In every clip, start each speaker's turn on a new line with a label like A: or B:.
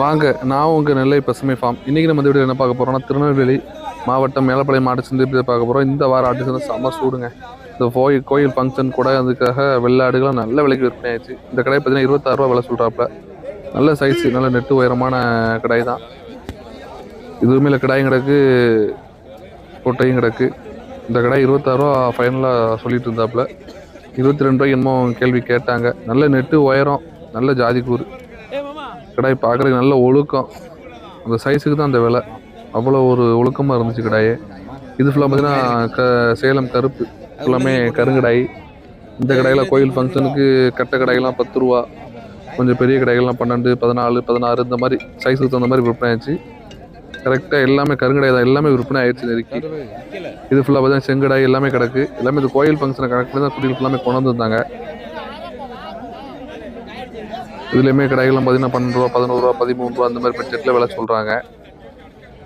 A: வாங்க நான் உங்கள் நெல்லை பசுமை ஃபார்ம் இன்றைக்கி நம்ம வீடியோ என்ன பார்க்க போகிறோம்னா திருநெல்வேலி மாவட்டம் மேலப்பாளையம் மாட்டு சந்தை பார்க்க போகிறோம் இந்த வாரம் ஆட்டு சந்தை செம்ம சூடுங்க. இந்த கோயில் கோயில் ஃபங்க்ஷன் கூட அதுக்காக வெள்ளாடுகள்லாம் நல்ல விலைக்கு விற்பனை ஆயிடுச்சு. இந்த கடை பார்த்தீங்கன்னா இருபத்தாறுரூவா விலை சொல்கிறாப்புல நல்ல சைஸு நல்ல நெட்டு உயரமான கடை தான். இதுவுமே இல்லை கடாயும் கிடக்கு கொட்டையும் கிடக்கு. இந்த கடை இருபத்தாறுரூவா ஃபைனலாக சொல்லிட்டு இருந்தாப்புல. இருபத்தி ரெண்டு ரூபாய்க்கு என்னமோ கேள்வி கேட்டாங்க. நல்ல நெட்டு உயரம் நல்ல ஜாதி கூறு. கடாய் பார்க்குறதுக்கு நல்ல ஒழுக்கம். அந்த சைஸுக்கு தான் அந்த விலை. அவ்வளோ ஒரு ஒழுக்கமாக இருந்துச்சு கடாயே. இது ஃபுல்லாக பார்த்தீங்கன்னா க சேலம் கருப்பு. ஃபுல்லாமே கருங்கடாய். இந்த கடையில் கோயில் ஃபங்க்ஷனுக்கு கட்டை கடைகள்லாம் பத்து ரூபா. கொஞ்சம் பெரிய கடைகள்லாம் பன்னெண்டு பதினாலு பதினாறு இந்த மாதிரி சைஸுக்கு தகுந்த மாதிரி விற்பனை ஆயிடுச்சு. கரெக்டாக எல்லாமே கருங்கடாய் தான். எல்லாமே விற்பனை ஆயிடுச்சு நெருக்கி. இது ஃபுல்லாக பார்த்தீங்கன்னா செங்கடாய் எல்லாமே கிடக்கு. எல்லாமே இது கோயில் ஃபங்க்ஷனை கனெக்ட் பண்ணி தான் குடியில் ஃபுல்லாமே கொண்டு வந்திருந்தாங்க. இதுலேயுமே கடைகள்லாம் பார்த்தீங்கன்னா பன்னெண்டு ரூபா பதினோரு ரூபா பதிமூணு ரூபா அந்த மாதிரி பட்ஜெட்டில் விலை சொல்கிறாங்க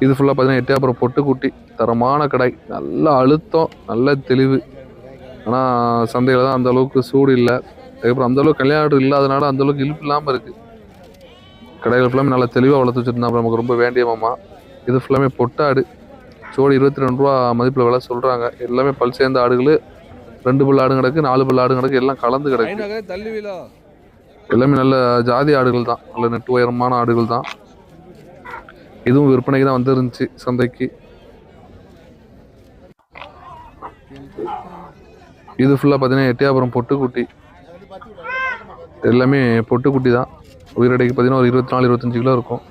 A: இது ஃபுல்லாக பார்த்தீங்கன்னா எட்டு அப்புறம் பொட்டுக்குட்டி தரமான கடை. நல்ல அழுத்தம் நல்ல தெளிவு. ஆனால் சந்தையில் தான் அந்த அளவுக்கு சூடு இல்லை. அதுக்கப்புறம் அந்த அளவுக்கு கல்யாணம் இல்லாதனால அந்த அளவுக்கு இழுப்பு இல்லாமல் இருக்குது கடைகள் ஃபுல்லாமே நல்லா தெளிவாக வளர்த்து வச்சுருந்தா நமக்கு ரொம்ப வேண்டிய மாமா. இது ஃபுல்லாமே பொட்டாடு. சோடி இருபத்தி ரெண்டு ரூபா மதிப்பில் விலை சொல்கிறாங்க எல்லாமே பல் சேர்ந்த ஆடுகள். ரெண்டு பல் ஆடு கிடக்கு நாலு பல் ஆடு கிடக்கு எல்லாம் கலந்து கிடக்கு.
B: தள்ளுவீலோ
A: எல்லாமே நல்ல ஜாதி ஆடுகள் தான். நல்ல நெட்டு உயரமான ஆடுகள் தான். இதுவும் விற்பனைக்கு தான் வந்துருந்துச்சு சந்தைக்கு. இது ஃபுல்லாக பார்த்தீங்கன்னா எட்டியாபுரம் பொட்டுக்குட்டி. எல்லாமே பொட்டுக்குட்டி தான். உயிரடைக்கு பார்த்தீங்கன்னா ஒரு இருபத்தி நாலு இருபத்தஞ்சு கிலோ இருக்கும்.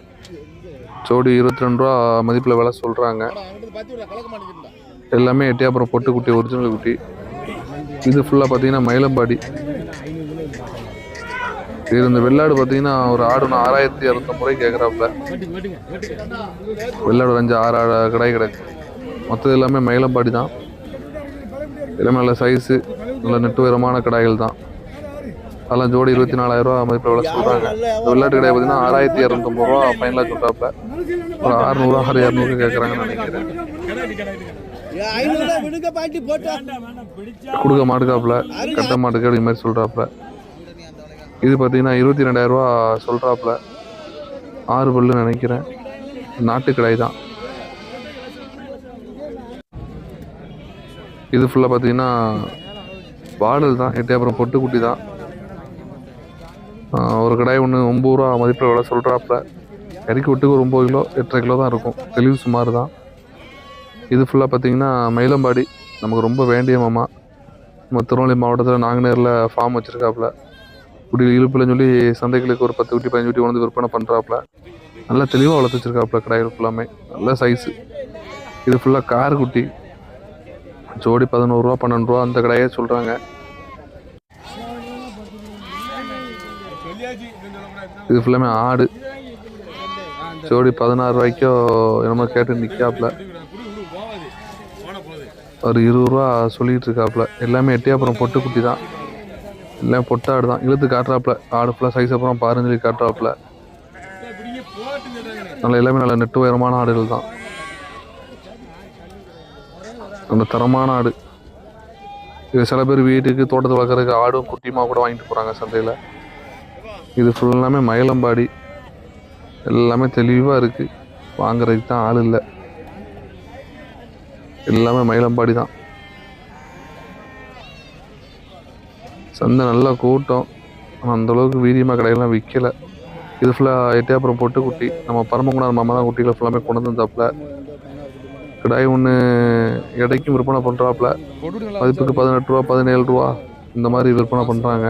A: ஜோடி இருபத்தி ரெண்டு ரூபா மதிப்பில் விலை சொல்கிறாங்க எல்லாமே எட்டியாபுரம் பொட்டுக்குட்டி ஒரிஜினல் குட்டி. இது ஃபுல்லாக பார்த்தீங்கன்னா மயிலம்பாடி. இது இந்த வெள்ளாடு பார்த்தீங்கன்னா ஒரு ஆடு ஒன்று ஆறாயிரத்தி இரநூத்தம்பது ரூபாய் கேட்குறாப்புல. வெள்ளாடு ஒரு அஞ்சு ஆறு ஆடு கடை கிடக்கு. மொத்தம் எல்லாமே மயிலம்பாடி தான். எல்லாமே நல்ல சைஸு நல்ல நெட்டு உயரமான கடாய்கள் தான். அதெல்லாம் ஜோடி இருபத்தி நாலாயிரம் ரூபா மதிப்பில் விலை சொல்கிறாங்க இந்த வெள்ளாட்டு கடை பார்த்தீங்கன்னா ஆறாயிரத்தி இரநூத்தம்பது ரூபா ஃபைனலாக சொல்கிறாப்புல ஒரு அறுநூறுவா ஆறு இரநூறு கேட்குறாங்கன்னு நினைக்கிறேன். கொடுக்க மாட்டுக்காப்புல கட்ட மாட்டுக்கு அப்படி மாதிரி சொல்கிறாப்புல இது பார்த்தீங்கன்னா இருபத்தி ரெண்டாயிரரூவா சொல்கிறாப்புல ஆறு பல்லு நினைக்கிறேன். நாட்டு கடாய் தான். இது ஃபுல்லாக பார்த்தீங்கன்னா பாடல் தான். எட்டு அப்புறம் பொட்டுக்குட்டி தான். ஒரு கடாய் ஒன்று ஒம்பது ரூபா மதிப்பில் விலை சொல்கிறாப்புல கறிக்கு விட்டுக்கு ஒரு ஒம்பது கிலோ எட்டரை கிலோ தான் இருக்கும். தெளிவு சுமார் தான். இது ஃபுல்லாக பார்த்தீங்கன்னா மயிலம்பாடி. நமக்கு ரொம்ப வேண்டிய மாமா. நம்ம திருநெல்வேலி மாவட்டத்தில் நாங்குநேரில் ஃபார்ம் வச்சுருக்காப்புல. குடி இழுப்புலன்னு சொல்லி சந்தைகளுக்கு ஒரு பத்து குட்டி பதினஞ்சு குட்டி வந்து விற்பனை பண்ணுறாப்புல நல்லா தெளிவாக வளர்த்து வச்சிருக்காப்புல கடைகள் ஃபுல்லாமே நல்ல சைஸு இது ஃபுல்லாக கார் குட்டி. ஜோடி பதினோருவா பன்னெண்டு ரூபா அந்த கடையே சொல்கிறாங்க இது ஃபுல்லாமே ஆடு. ஜோடி பதினாறு ரூபாய்க்கோ என்னமோ கேட்டு நிற்காப்புல ஒரு இருபது ரூபா சொல்லிகிட்டு இருக்காப்புல எல்லாமே எட்டியாப்புறம் பொட்டுக்குட்டி தான். எல்லாம் பொட்டாடு தான். இழுத்து காட்டுறாப்புல. ஆடு ஃபுல்லாக சைஸ் அப்புறம் பாருன்னு சொல்லி காட்டுறாப்புல. நல்ல எல்லாமே நல்ல நெட்டு உயரமான ஆடுகள் தான். நல்ல தரமான ஆடு. இது சில பேர் வீட்டுக்கு தோட்டத்தில் வளர்க்குறதுக்கு ஆடும் குட்டியுமா கூட வாங்கிட்டு போகிறாங்க சந்தையில். இது ஃபுல்லாமே மயிலம்பாடி. எல்லாமே தெளிவாக இருக்குது வாங்குறதுக்கு தான் ஆள் இல்லை. எல்லாமே மயிலம்பாடி தான். சந்தை நல்ல கூட்டம். ஆனால் அந்தளவுக்கு வீரியமாக கடையெல்லாம் விற்கலை இது ஃபுல்லாக எட்டியாப்புறம் பொட்டு குட்டி. நம்ம பரமகுணார் மாமா தான் குட்டிகளை ஃபுல்லாமே கொண்டு வந்தாப்புல கடாய் ஒன்று எடைக்கும் விற்பனை பண்ணுறாப்புல மதிப்புக்கு பதினெட்டு ரூபா பதினேழு ரூபா இந்த மாதிரி விற்பனை பண்ணுறாங்க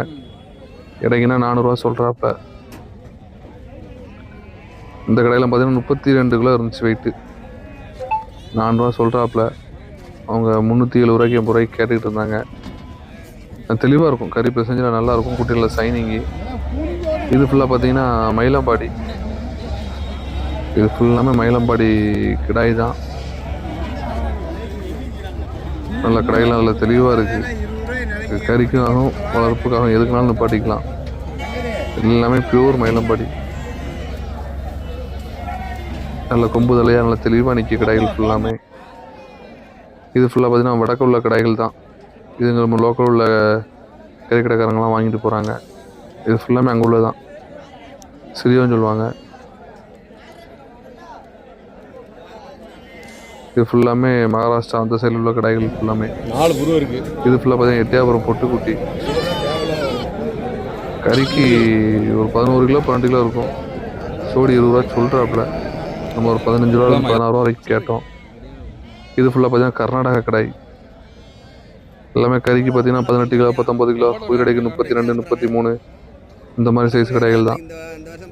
A: எடைக்குன்னா நானூறுரூவா சொல்கிறாப்புல இந்த கடையில் பார்த்தீங்கன்னா முப்பத்தி ரெண்டு கிலோ இருந்துச்சு வெயிட்டு நானூறுரூவா சொல்கிறாப்புல அவங்க முந்நூற்றி எழுபது ரூபாய்க்கு எண்பது ரூபாய்க்கு கேட்டுக்கிட்டு இருந்தாங்க. தெளிவாக இருக்கும். கறி பிசைஞ்சில் நல்லா இருக்கும். சைனிங்கு. இது ஃபுல்லாக பார்த்தீங்கன்னா மயிலம்பாடி. இது ஃபுல்லாமே மயிலம்பாடி கிடாய் தான். நல்ல கடையெல்லாம் நல்ல தெளிவாக இருக்குது கறிக்காகவும் வளர்ப்புக்காகவும் எதுக்குனாலும் நிப்பாட்டிக்கலாம். எல்லாமே பியூர் மயிலம்பாடி. நல்ல கொம்பு தலையாக நல்ல தெளிவாக நிற்க கடைகள் ஃபுல்லாமே இது ஃபுல்லாக பார்த்தீங்கன்னா வடக்கு உள்ள கடைகள் தான். இது நம்ம லோக்கல் உள்ள கறிக்கடைக்காரங்களாம் வாங்கிட்டு போகிறாங்க இது ஃபுல்லாமே அங்கே உள்ளது தான் சிறியவன் சொல்லுவாங்க. இது ஃபுல்லாமே மகாராஷ்டிரா அந்த சைடில் உள்ள கடைகள் ஃபுல்லாமே
B: நாலு புருவம் இருக்குது
A: இது ஃபுல்லாக பார்த்தீங்கன்னா எட்டியாபுரம் பொட்டுக்குட்டி. கறிக்கு ஒரு பதினோரு கிலோ பன்னெண்டு கிலோ இருக்கும். சோடி இருபது ரூபா சொல்கிறாப்புல நம்ம ஒரு பதினஞ்சு ரூபா பதினாறு வரைக்கும் கேட்டோம். இது ஃபுல்லாக பார்த்தீங்கன்னா கர்நாடகா கடை. எல்லாமே கறிக்கு பார்த்தீங்கன்னா பதினெட்டு கிலோ பத்தொம்பது கிலோ உயிரடைக்கு முப்பத்தி ரெண்டு முப்பத்தி மூணு இந்த மாதிரி சைஸ் கடைகள் தான்.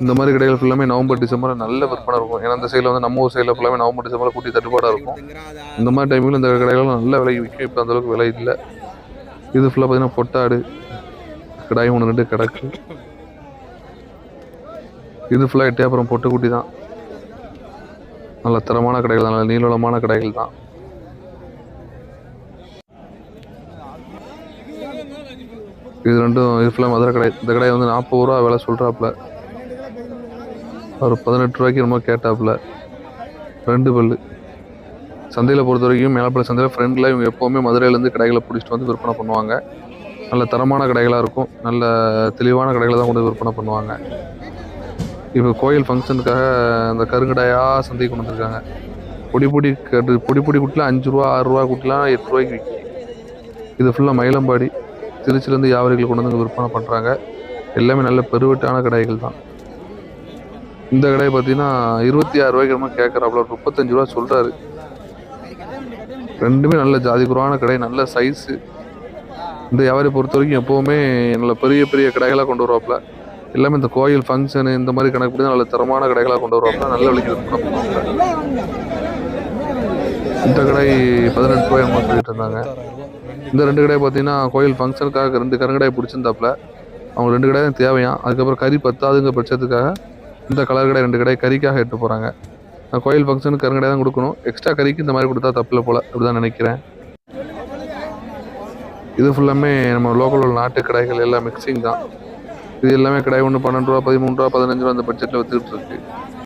A: இந்த மாதிரி கடைகள் ஃபுல்லாமே நவம்பர் டிசம்பர் நல்ல விற்பனை இருக்கும். ஏன்னா இந்த சைடில் வந்து நம்ம ஊர் சைடில் ஃபுல்லாமே நவம்பர் டிசம்பர் கூட்டி தட்டுப்பாடாக இருக்கும். இந்த மாதிரி டைமில் இந்த கடைகள் நல்ல விலைக்கு விற்கும் இப்போ அந்தளவுக்கு விலை இல்லை. இது ஃபுல்லாக பார்த்தீங்கன்னா பொட்டாடு கடாய் ஒன்று ரெண்டு கிடக்கு. இது ஃபுல்லாக எட்டியாப்புறம் பொட்டுக்குட்டி தான். நல்ல தரமான கடைகள் தான். நல்ல நீளமான கடைகள் தான். இது ரெண்டும் இது ஃபுல்லாக மதுரை கடை. இந்த கடையை வந்து நாற்பது ரூபா விலை சொல்கிறாப்புல ஒரு பதினெட்டு ரூபாய்க்கு ரொம்ப கேட்டாப்புல. ரெண்டு பல்லு சந்தையில் பொறுத்த வரைக்கும் மேலப்பட சந்தையில் ஃப்ரெண்டில் இவங்க எப்போவுமே மதுரையிலேருந்து கடைகளை பிடிச்சிட்டு வந்து விற்பனை பண்ணுவாங்க. நல்ல தரமான கடைகளாக இருக்கும். நல்ல தெளிவான கடைகளை தான் கொண்டு விற்பனை பண்ணுவாங்க. இப்போ கோயில் ஃபங்க்ஷனுக்காக அந்த கருங்கடையாக சந்தைக்கு கொண்டு வந்திருக்காங்க. பொடி பொடி கட்டு பொடி பொடி குட்டிலாம் அஞ்சு ரூபா ஆறு ரூபா குட்டிலாம் எட்டு ரூபாய்க்கு விற்கி இது ஃபுல்லாக மயிலம்பாடி. திருச்சிலேருந்து வியாபாரிகள் கொண்டு வந்து விற்பனை பண்ணுறாங்க. எல்லாமே நல்ல பெருவெட்டான கடைகள் தான். இந்த கடையை பார்த்தீங்கன்னா இருபத்தி ஆறு ரூபாய்க்கு நம்ம கேட்குறாப்புல ஒரு முப்பத்தஞ்சு ரூபா சொல்கிறாரு ரெண்டுமே நல்ல ஜாதி குருவான கடை நல்ல சைஸு இந்த வியாபாரி பொறுத்த வரைக்கும் எப்போவுமே நல்ல பெரிய பெரிய கடைகளாக கொண்டு வருவாப்புல. எல்லாமே இந்த கோயில் ஃபங்க்ஷனு இந்த மாதிரி கணக்கு தான் நல்ல தரமான கடைகளாக கொண்டு வருவாப்புல. நல்ல விலைக்கு பண்ணுவாங்க இந்த கடை பதினெட்டு ரூபாய் அம்மா சொல்லிட்டு இருந்தாங்க. இந்த ரெண்டு கடையை பார்த்தீங்கன்னா கோயில் ஃபங்க்ஷனுக்காக ரெண்டு கருங்கடையை பிடிச்சிருந்தாப்புல. அவங்க ரெண்டு கடை தான் தேவையாம். அதுக்கப்புறம் கறி பத்தாதுங்க பட்சத்துக்காக இந்த கலர் கடை ரெண்டு கடை கறிக்காக எட்டு போகிறாங்க கோயில் ஃபங்க்ஷனுக்கு கருங்கடை தான் கொடுக்கணும். எக்ஸ்ட்ரா கறிக்கு இந்த மாதிரி கொடுத்தா தப்பில்லை போல் அப்படி தான் நினைக்கிறேன். இது ஃபுல்லாமே நம்ம லோக்கல் உள்ள நாட்டு கடைகள் எல்லாம் மிக்சிங் தான். இது எல்லாமே கடை ஒன்று பன்னெண்டு ரூபா பதிமூணு ரூபா பதினஞ்சு ரூபா அந்த பட்ஜெட்டில் வித்துக்கிட்டு இருக்கு.